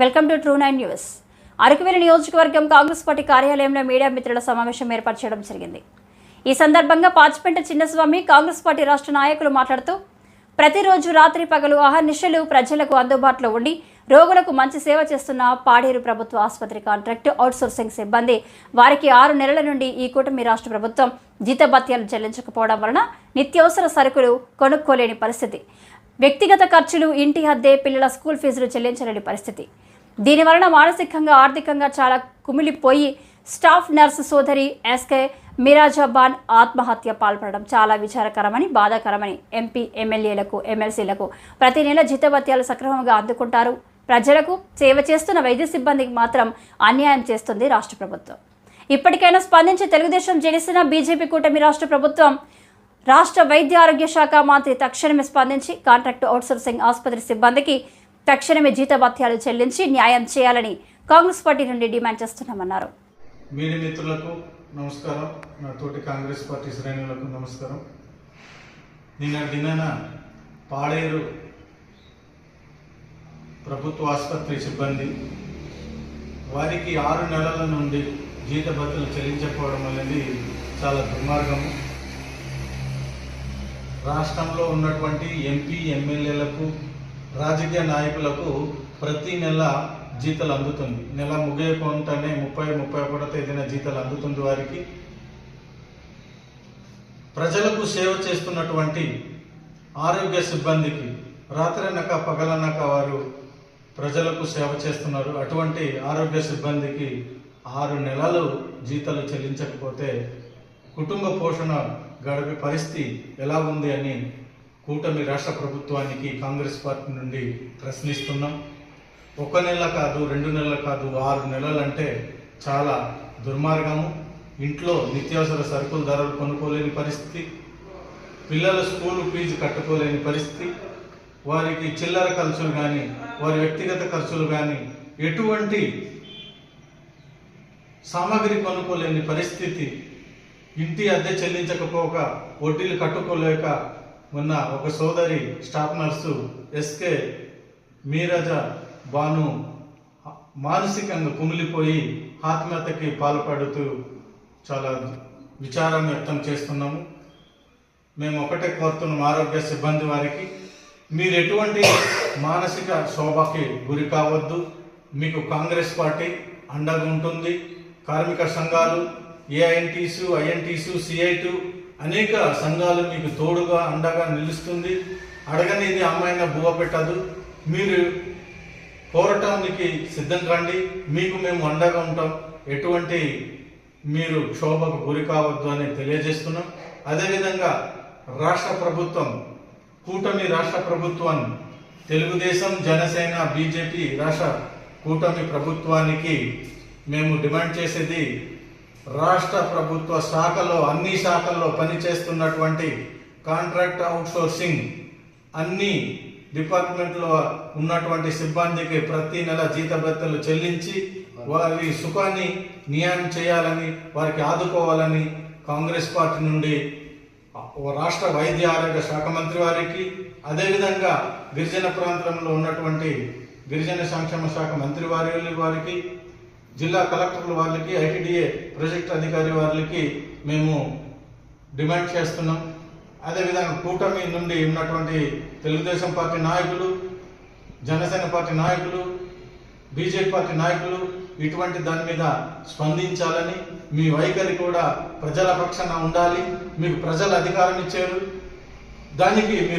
Welcome to true nine news. Araku Valley నియోజకవర్గం Congress party కార్యాలయంలో media మిత్రుల సమావేశం ఏర్పాటు చేయడం జరిగింది. ఈ సందర్భంగా పాచిపెంట చిన్నస్వామి కాంగ్రెస్ పార్టీ రాష్ట్ర నాయకులు మాట్లాడుతూ ప్రతిరోజు రాత్రి పగలు అహర్నిశలు ప్రజలకు అందుబాటులో ఉండి రోగులకు మంచి సేవ చేస్తున్న పాడేరు ప్రభుత్వ ఆసుపత్రి కాంట్రాక్ట్ అవుట్సోర్సింగ్ సిబ్బంది వారికి ఆరు నెలల నుండి ఈ కూటమి రాష్ట్ర ప్రభుత్వం జీతభత్యాలు చెల్లించకపోవడం వలన నిత్యావసర సరుకులు కొనుక్కోలేని పరిస్థితి. వ్యక్తిగత ఖర్చులు ఇంటి అద్దె పిల్లల స్కూల్ ఫీజులు చెల్లించలేని పరిస్థితి. దీనివలన మానసికంగా ఆర్థికంగా చాలా కుమిలిపోయి స్టాఫ్ నర్సు సోదరి ఎస్కే మిరాజాబాన్ ఆత్మహత్య పాల్పడడం చాలా విచారకరమని బాధాకరమని ఎంపీ ఎమ్మెల్యేలకు ఎమ్మెల్సీలకు ప్రతి నెల జీతభత్యాలు సక్రమంగా అందుకుంటారు. ప్రజలకు సేవ చేస్తున్న వైద్య సిబ్బందికి మాత్రం అన్యాయం చేస్తుంది రాష్ట్ర ప్రభుత్వం. ఇప్పటికైనా స్పందించి తెలుగుదేశం జనసేన బీజేపీ కూటమి రాష్ట్ర ప్రభుత్వం రాష్ట్ర వైద్య ఆరోగ్య శాఖ మంత్రి తక్షణమే స్పందించి కాంట్రాక్ట్ అవుట్సోర్సింగ్ ఆసుపత్రి సిబ్బందికి తక్షణమే జీతభత్యాలు చెల్లించి న్యాయం చేయాలని కాంగ్రెస్ పార్టీ నుండి డిమాండ్ చేస్తున్నామన్నారు. మీడియా మిత్రులకు నమస్కారం. నా తోటి కాంగ్రెస్ పార్టీ శ్రేణులకు నమస్కారం. నిన్న నిన్న పాడేరు ప్రభుత్వ ఆసుపత్రి సిబ్బంది వారికి ఆరు నెలల నుండి జీతభత్తులు చెల్లించకపోవడం అనేది చాలా దుర్మార్గము. రాష్ట్రంలో ఉన్నటువంటి ఎంపీ ఎమ్మెల్యేలకు రాజకీయ నాయకులకు ప్రతి నెల జీతాలు అందుతుంది. నెల ముగియకుండానే ముప్పై ముప్పై ఒకటో తేదీన జీతాలు అందుతుంది వారికి. ప్రజలకు సేవ చేస్తున్నటువంటి ఆరోగ్య సిబ్బందికి రాత్రనక పగలనక వారు ప్రజలకు సేవ చేస్తున్నారు. అటువంటి ఆరోగ్య సిబ్బందికి ఆరు నెలలు జీతాలు చెల్లించకపోతే కుటుంబ పోషణ గడిపే పరిస్థితి ఎలా ఉంది అని కూటమి రాష్ట్ర ప్రభుత్వానికి కాంగ్రెస్ పార్టీ నుండి ప్రశ్నిస్తున్నాం. ఒక నెల కాదు రెండు నెలలు కాదు ఆరు నెలలు అంటే చాలా దుర్మార్గము. ఇంట్లో నిత్యావసర సరుకుల ధరలు కొనుక్కోలేని పరిస్థితి. పిల్లల స్కూలు ఫీజు కట్టుకోలేని పరిస్థితి. వారికి చిల్లర ఖర్చులు కానీ వారి వ్యక్తిగత ఖర్చులు కానీ ఎటువంటి సామాగ్రి కొనుక్కోలేని పరిస్థితి. ఇంటి అద్దె చెల్లించకపోక వడ్డీలు కట్టుకోలేక ఉన్న ఒక సోదరి staff nurse S K Meeraja Banu మానసికంగా కుమిలిపోయి ఆత్మహత్యకి పాల్పడుతూ చాలా విచారం వ్యక్తం చేస్తున్నాము. మేము ఒకటే కోరుతున్నాం ఆరోగ్య సిబ్బంది వారికి. మీరు ఎటువంటి మానసిక శోభకి గురి కావద్దు. మీకు కాంగ్రెస్ పార్టీ అండగా ఉంటుంది. కార్మిక సంఘాలు ఏఐఎన్టీసు ఐఎన్టీసు సిఐటు అనేక సంఘాలు మీకు తోడుగా అండగా నిలుస్తుంది. అడగనిది అమ్మాయిన బువ్వ పెట్టదు. మీరు పోరాటానికి సిద్ధం కాండి మీకు మేము అండగా ఉంటాం. ఎటువంటి మీరు క్షోభకు గురి కావద్దు అని తెలియజేస్తున్నాం. అదేవిధంగా రాష్ట్ర ప్రభుత్వం కూటమి రాష్ట్ర ప్రభుత్వాన్ని తెలుగుదేశం జనసేన బీజేపీ రాష్ట్ర కూటమి ప్రభుత్వానికి మేము డిమాండ్ చేసేది రాష్ట్ర ప్రభుత్వ శాఖలో అన్ని శాఖల్లో పనిచేస్తున్నటువంటి కాంట్రాక్ట్ అవుట్సోర్సింగ్ అన్ని డిపార్ట్మెంట్లో ఉన్నటువంటి సిబ్బందికి ప్రతి నెల జీతభత్తలు చెల్లించి వారి సుఖాన్ని నియామం చేయాలని వారికి ఆదుకోవాలని కాంగ్రెస్ పార్టీ నుండి రాష్ట్ర వైద్య ఆరోగ్య శాఖ మంత్రి వారికి అదేవిధంగా గిరిజన ప్రాంతంలో ఉన్నటువంటి గిరిజన సంక్షేమ శాఖ మంత్రి వారి వారికి జిల్లా కలెక్టర్ల వారికి ఐటీడీఏ ప్రాజెక్ట్ అధికారి వారికి మేము డిమాండ్ చేస్తున్నాం. అదేవిధంగా కూటమి నుండి ఉన్నటువంటి తెలుగుదేశం పార్టీ నాయకులు జనసేన పార్టీ నాయకులు బీజేపీ పార్టీ నాయకులు ఇటువంటి దాని మీద స్పందించాలని మీ వైఖరి కూడా ప్రజల పక్షాన ఉండాలి. మీకు ప్రజలు అధికారం ఇచ్చారు. దానికి మీరు